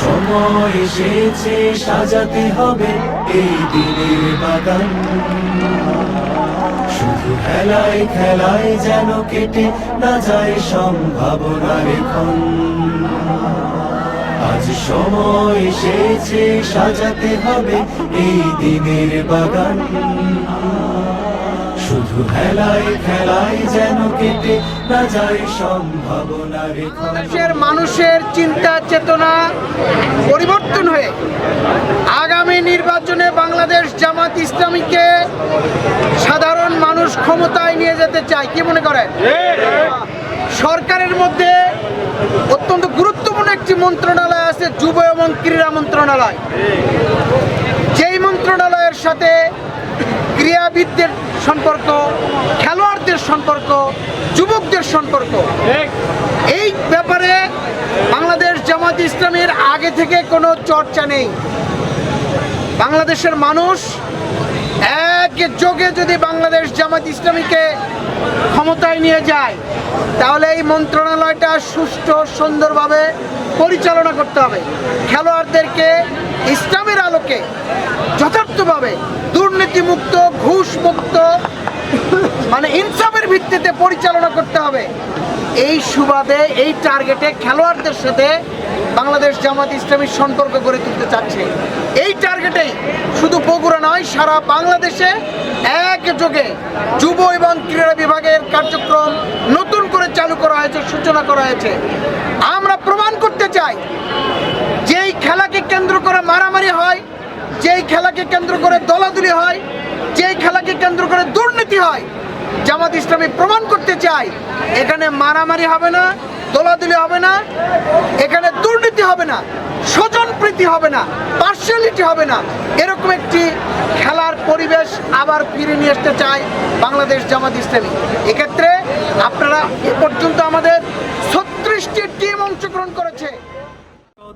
সময় এসেছে, সাজাতে হবে এই দিনের বাগান। শুধু খেলায় খেলায় যেন কেটে না যায় সম্ভাবনার ক্ষণ আজ সময় এসেছে, সাজাতে হবে এই দিনের বাগান। শুধু খেলায় খেলায় যেন কেটে না যায় দেশের মানুষের চিন্তা, চেতনা পরিবর্তন হয়ে আগামী নির্বাচনে বাংলাদেশ জামাত ইসলামীকে সাধারণ মানুষ ক্ষমতায় নিয়ে যেতে চায়, কি মনে করেন? সরকারের মধ্যে অত্যন্ত গুরুত্বপূর্ণ একটি মন্ত্রণালয় আছে, যুব এবং ক্রীড়া মন্ত্রণালয়। যেই মন্ত্রণালয়ের সাথে ক্রীড়াবিদদের সম্পর্ক, খেলোয়াড়দের সম্পর্ক, যুবকদের সম্পর্ক। এই ব্যাপারে বাংলাদেশ জামাত ইসলামের আগে থেকে কোনো চর্চা নেই। বাংলাদেশের মানুষ এক যোগে যদি বাংলাদেশ জামাত ইসলামীকে ক্ষমতায় নিয়ে যায়, তাহলে এই মন্ত্রণালয়টা সুষ্ঠু, সুন্দরভাবে পরিচালনা করতে হবে। খেলোয়াড়দেরকে ইসলামের আলোকে যথার্থভাবে দুর্নীতিমুক্ত, ঘুষমুক্ত মানে ইনসাফের ভিত্তিতে পরিচালনা করতে হবে। এই সুবাদে, এই টার্গেটে খেলোয়াড়দের সাথে বাংলাদেশ জামাত ইসলামীর সম্পর্ক গড়ে তুলতে চাচ্ছে। এই টার্গেটেই শুধু বগুড়া নয়, সারা বাংলাদেশে একযোগে যুব এবং ক্রীড়া বিভাগের কার্যক্রম নতুন করে চালু করা হয়েছে, সূচনা করা হয়েছে। আমরা প্রমাণ করতে চাই, যেই খেলাকে কেন্দ্র করে মারামারি হয় যেই খেলাকে কেন্দ্র করে দলাদলি হয়, যেই খেলাকে কেন্দ্র করে দুর্নীতি হয়, জামাত ইসলামী প্রমাণ করতে চায়, এখানে মারামারি হবে না, দলাদলি হবে না, এখানে দুর্নীতি হবে না, স্বজন প্রীতি হবে না পার্সিয়ালিটি হবে না। এরকম একটি খেলার পরিবেশ আবার ফিরে নিয়ে আসতে চায় বাংলাদেশ জামাত ইসলামী। এক্ষেত্রে আপনারা এ পর্যন্ত আমাদের ছত্রিশটি টিম অংশগ্রহণ করেছে।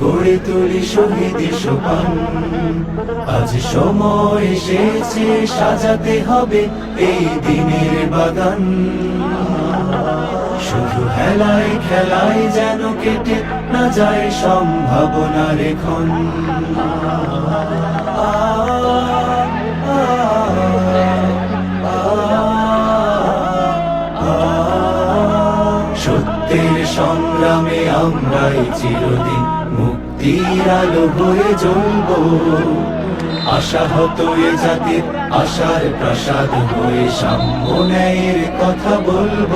গড়ে তুলি শহীদ সোপান। আজ সময় এসেছে, সাজাতে হবে এই দিনের বাগান। শুধু হেলায় খেলায় যেন কেটে না যায় সম্ভাবনার এখন। সংগ্রামে আমরাই চিরদিন মুক্তির আলো হয়ে জ্বলব আশাহত এ জাতির আশার প্রাসাদ হয়ে সাম্যের কথা বলব।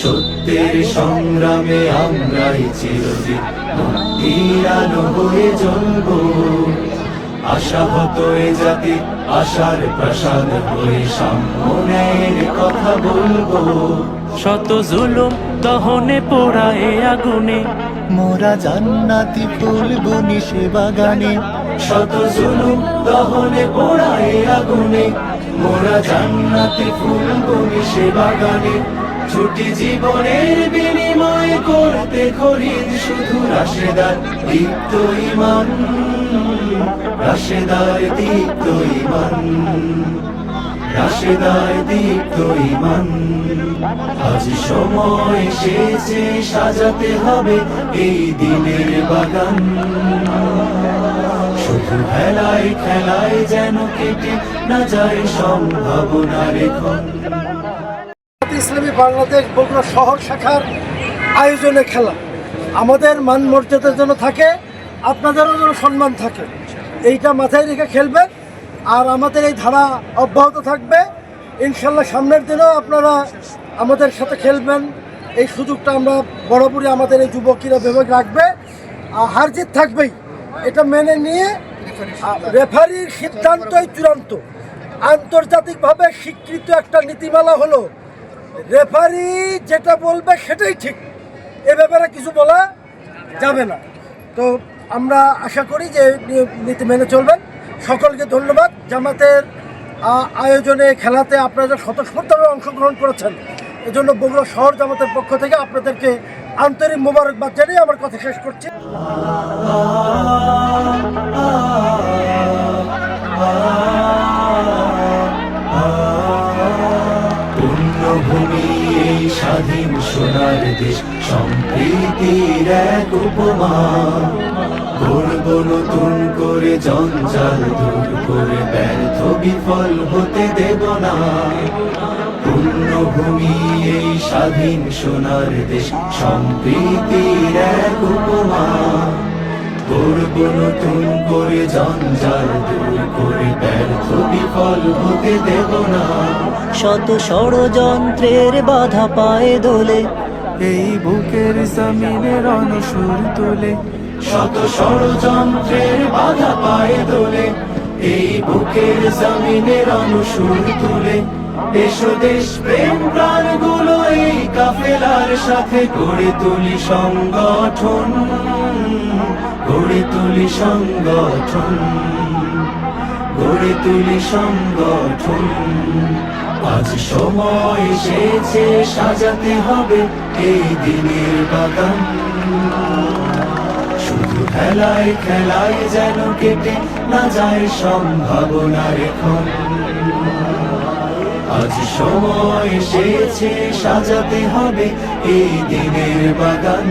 সত্যের সংগ্রামে আমরাই চিরদিন মুক্তির আলো হয়ে জ্বলব আশাহত এ জাতি আশার প্রসাদ হয়ে সাম্যের কথা বলব। শত জুলুম দহনে পোড়া এ আগুনে। মোরা জান্নাতি ফুল বনি সে বাগানে। শত জুলুম দহনে পোড়ায় আগুনে। মোরা জান্নাতি ফুল বনি সে বাগানে। ছুটি জীবনের বিনিময় করতে খরিদ শুধু রাশেদার দীপ্ত ইমান রাশেদার দীপ্ত ইমান রাশেদার দীপ্ত ইমান আজ সময় এসেছে, সাজাতে হবে এই দিনের বাগান। শুধু খেলায় খেলায় যেন কেটে না যায় সম্ভাবনার এখন। ইসলামী বাংলাদেশ বগুড়া শহর শাখার আয়োজনে খেলা। আমাদের মান মর্যাদার জন্য থাকে, আপনাদেরও যেন সম্মান থাকে। এইটা মাথায় রেখে খেলবেন আর আমাদের এই ধারা অব্যাহত থাকবে। ইনশাল্লাহ সামনের দিনেও আপনারা আমাদের সাথে খেলবেন। এই সুযোগটা আমরা বরাবরই আমাদের এই যুবকীরা বিভাগ রাখবে। আর হার জিত থাকবেই। এটা মেনে নিয়ে রেফারির সিদ্ধান্তই চূড়ান্ত। আন্তর্জাতিকভাবে স্বীকৃত একটা নীতিমালা হলো, রেফারি যেটা বলবে সেটাই ঠিক। এ ব্যাপারে কিছু বলা যাবে না। তো আমরা আশা করি যে নীতি মেনে চলবেন সকলকে ধন্যবাদ জামাতের আয়োজনে খেলাতে আপনারা স্বতঃস্ফূর্তভাবে অংশগ্রহণ করেছেন এজন্য বগুড়া শহর জামাতের পক্ষ থেকে আপনাদেরকে আন্তরিক মোবারকবাদ জানিয়ে আমার কথা শেষ করছি স্বাধীন সোনার দেশ, সম্প্রীতির এক উপমা। করব নতুন করে জঞ্জাল দূর করে ব্যর্থ বিফল হতে দেব না। পূর্ণভূমি এই স্বাধীন সোনার দেশ, সম্প্রীতির এক উপমা। নতুন করে জঞ্জাল দূর করে ব্যর্থ বিফল হতে দেব না। শত ষড়যন্ত্রের বাধা পায়ে দোলে। এই বুকের জমিনের অনুসুর তোলে। শত ষড়যন্ত্রের বাধা পায়ে দোলে। এই বুকের জমিনের অনুসুর তুলে এসো দেশ প্রেম প্রাণগুলো এই কাফেলার সাথে গড়ে তুলি সংগঠন, গড়ে তুলি সংগঠন, গড়ে তুলি সংগঠন। আজ সময় এসেছে, সাজাতে হবে এই দিনের বাগান। খেলায় খেলায় যেন কেটে না যায় সম্ভাবনার এখন আজ সময় এসেছে, সাজাতে হবে এই দিনের বাগান।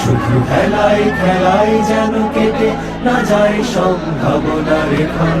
শুধু খেলায় খেলায় যেন কেটে না যায় সম্ভাবনার এখন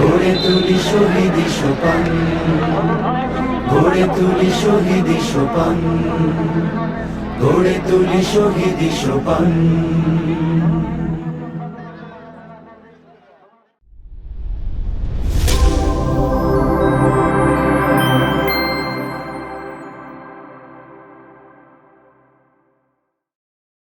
গড়ে তুলি শহীদি সোপান। গড়ে তুলি শহীদি সোপান। গড়ে তুলি শহীদি সোপান।